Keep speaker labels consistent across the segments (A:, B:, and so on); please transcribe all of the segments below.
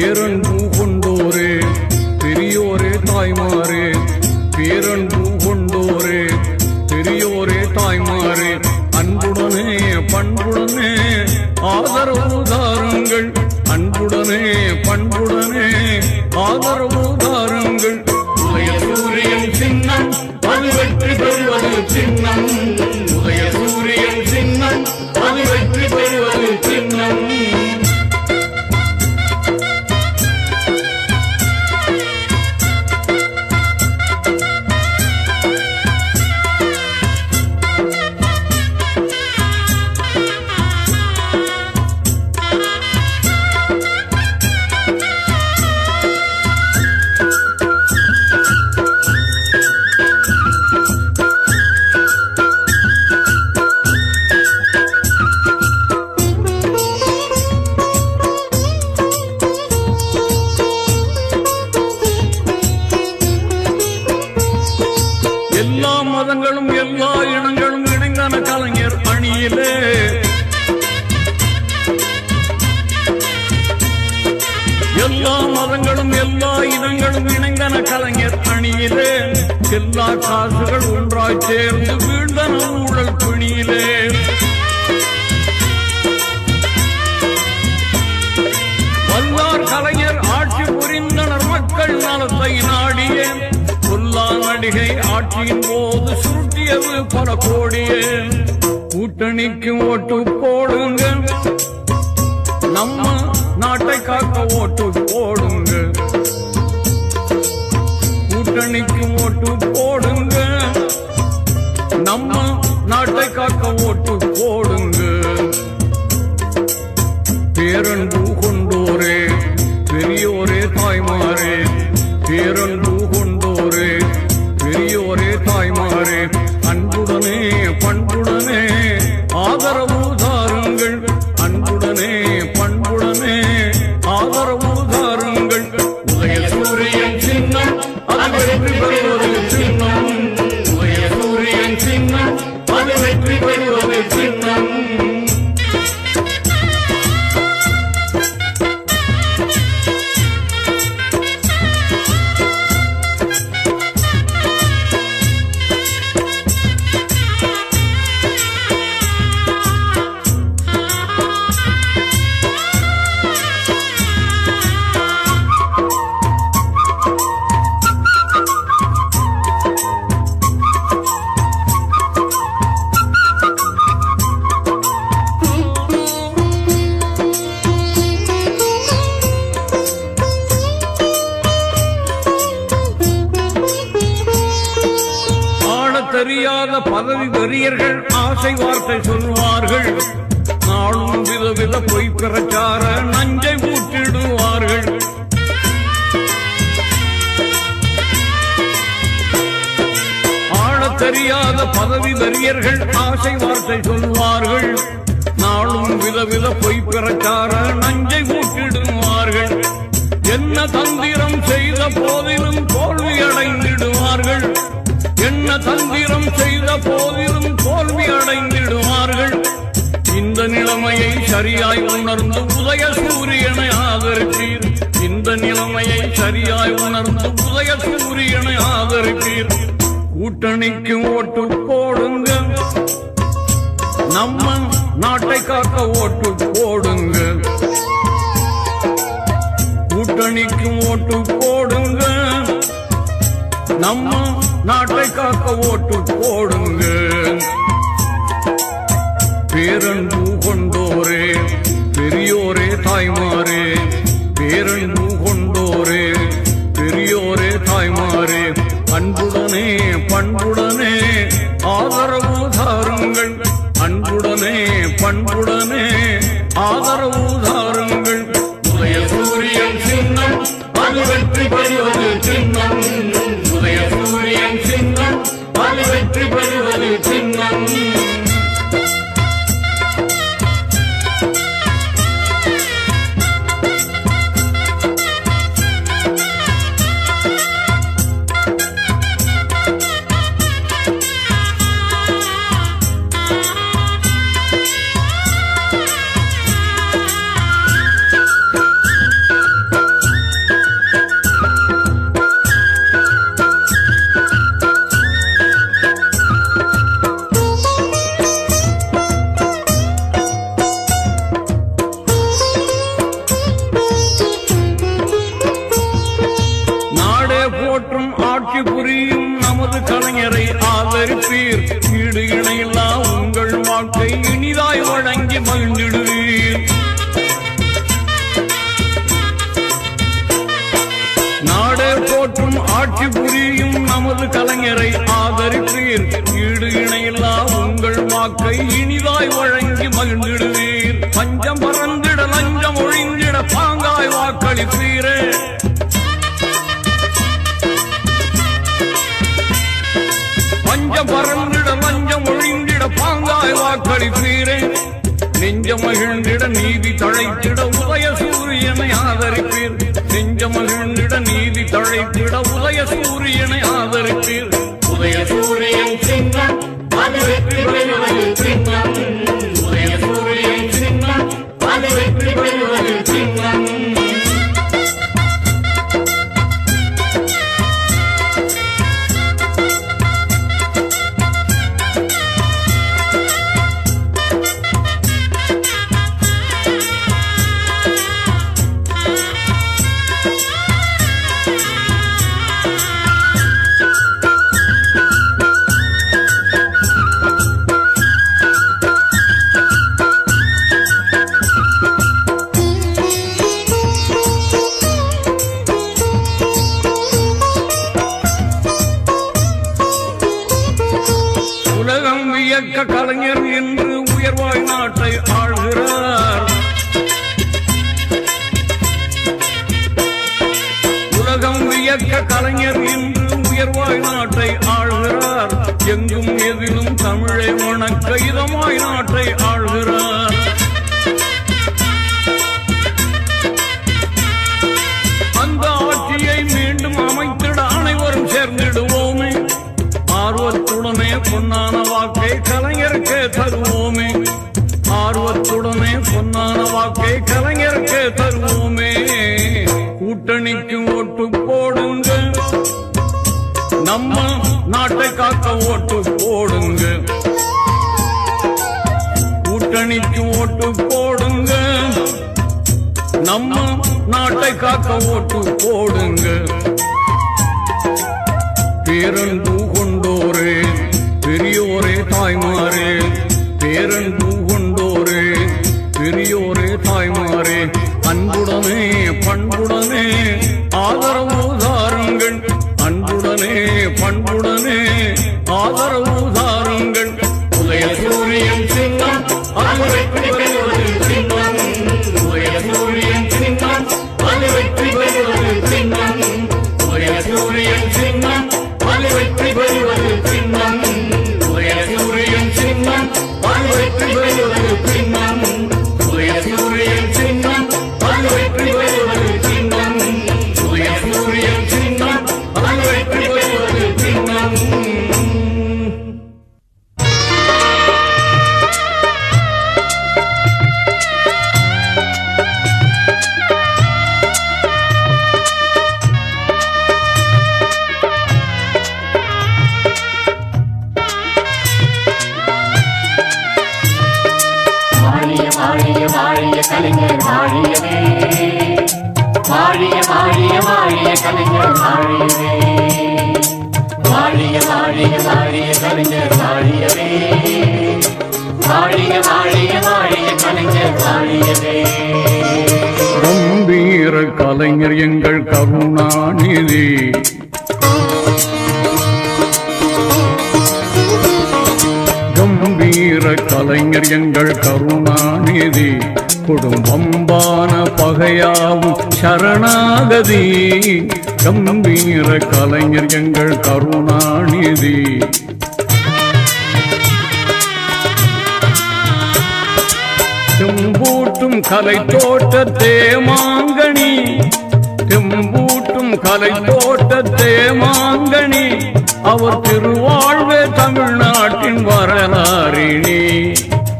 A: பேரன்பு பணியிலே எல்லா காசுகள் ஒன்றாய் சேர்ந்து வீழ்ந்தன ஊழல் பிணியிலே. வல்லார் கலைஞர் ஆட்சி புரிந்தனர் மக்கள் நலத்தை நாடிய. சொல்லா நடிகை ஆட்சியின் போது சுருட்டியது பல கோடியே. கூட்டணிக்கு ஓட்டு போடுங்க. நம்ம நாட்டை காக்க ஓட்டு போடு. அன்புடனே தெரியாத பதவி வெறியர்கள் ஆசை வார்த்தை சொல்வார்கள். நாளும் விதவித பொய் பிரச்சார நஞ்சை ஊற்றிடுவார்கள் ஆளத் தெரியாத பதவி வெறியர்கள் ஆசை வார்த்தை சொல்வார்கள். நாளும் விதவித பொய் பிரச்சார நஞ்சை ஊற்றிடுவார்கள் என்ன தந்திரம் செய்த போதிலும் தோல்வி அடைந்திடுவார்கள் என்ன தந்திரம் செய்த போதிலும் தோல்வி அடைந்திடுவார்கள். இந்த நிலைமையை சரியாய் உணர்ந்து உதய சூரியனை ஆதரிப்பீர். இந்த நிலைமையை சரியாய் உணர்ந்து உதய சூரியனை ஆதரிப்பீர். கூட்டணிக்கு ஓட்டு போடுங்க. நம்ம நாட்டை காக்க ஓட்டு போடுங்க. கூட்டணிக்கு ஓட்டு போடுங்க. நம்ம நாட்டை காக்க ஓட்டு போடுங்க. பேரன்பு கொண்டோரே பெரியோரே தாய்மாரே. பேரன்பு கொண்டோரே பெரியோரே தாய்மாரே. அன்புடனே பண்புடனே ஆதரவு தாருங்கள். அன்புடனே பண்புடனே ஆதரவு தாருங்கள் வாக்கை இனிதாய் வழங்கி மகிழ்ந்திடுவீர். பஞ்சம் பறந்திட லஞ்சம் ஒழிந்திட பாங்காய் வாக்களிப்பீரே. பஞ்சம் பறந்திட லஞ்சம் ஒழிந்திட பாங்காய் வாக்களிப்பீரே. நெஞ்ச மகிழ்ந்திட நீதி தழைத்திட நாட்டை ஓட்டு போடுங்க. பேரன்பு கொண்டோரே பெரியோரே தாய்மாரே பேரன்பு கொண்டோரே பெரியோரே
B: கலைஞர் வாழியவே வாழிய வாழிய வாழிய கலைஞர் வாழியவே வாழிய வாழிய வாழிய கலைஞர் வாழியவே வாழிய வாழிய வாழிய கலைஞர் வாழியவே
A: கம்பீர கலைஞர் எங்கள் கருணாநிதி கலைஞர் எங்கள் கருணாநிதி குடும்பம்பான பகையாவும் சரணாகதி. கம்பீர கலைஞர் எங்கள் கருணாநிதி. செம்பூட்டும் கலை தோட்ட மாங்கனி. செம்பூட்டும் கலை தோட்டத்தே மாங்கனி அவர் திருவாழ்வே தமிழ்நாட்டின் வரலாறினி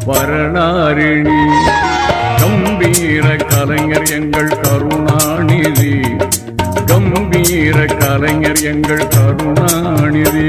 A: வரலாறினி. கம்பீர கலைஞர் எங்கள் கருணாநிதி கம்பீர கலைஞர் எங்கள் கருணாநிதி.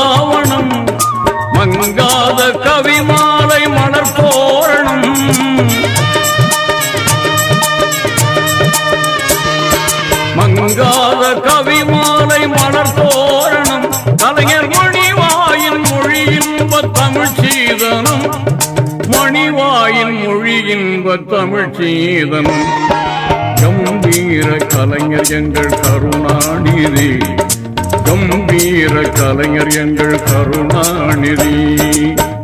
A: தமிழ் சீதனம் கம்பீர கலைஞர் எங்கள் கருணாநிதி. கம்பீர கலைஞர் எங்கள் கருணாநிதி.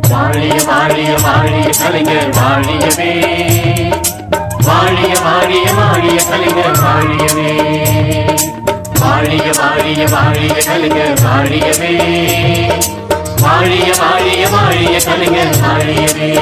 B: வாழிய வாழிய வாழிய கலைஞர் வாழியவே. வாழிய வாழிய வாழிய கலைஞர் வாழியவே. வாழிய வாழிய வாழிய கலைஞர் வாழியவே. வாழிய வாழிய வாழிய கலைஞர் வாழியவே.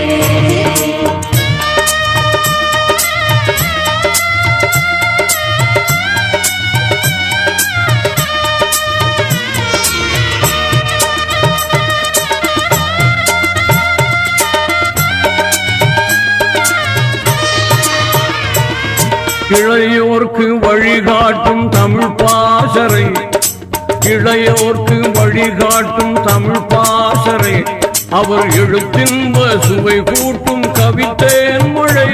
A: வழிகாட்டும் தமிழ் பாசறை அவர் எழுத்தின்ப சுவை கூட்டும் கவித்தேன் மொழி.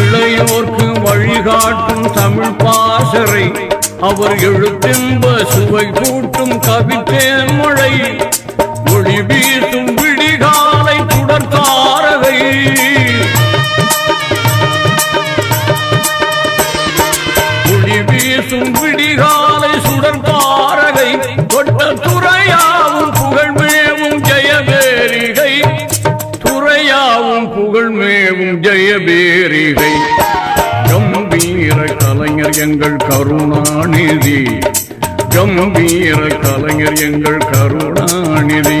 A: இளையோர்க்கு வழிகாட்டும் தமிழ் பாசரை. அவர் எழுத்தின்ப சுவை கூட்டும் கவித்தேன் மொழி. மொழி வீசும் எங்கள் கருணாநிதி. கம்பீர கலைஞர் எங்கள் கருணாநிதி.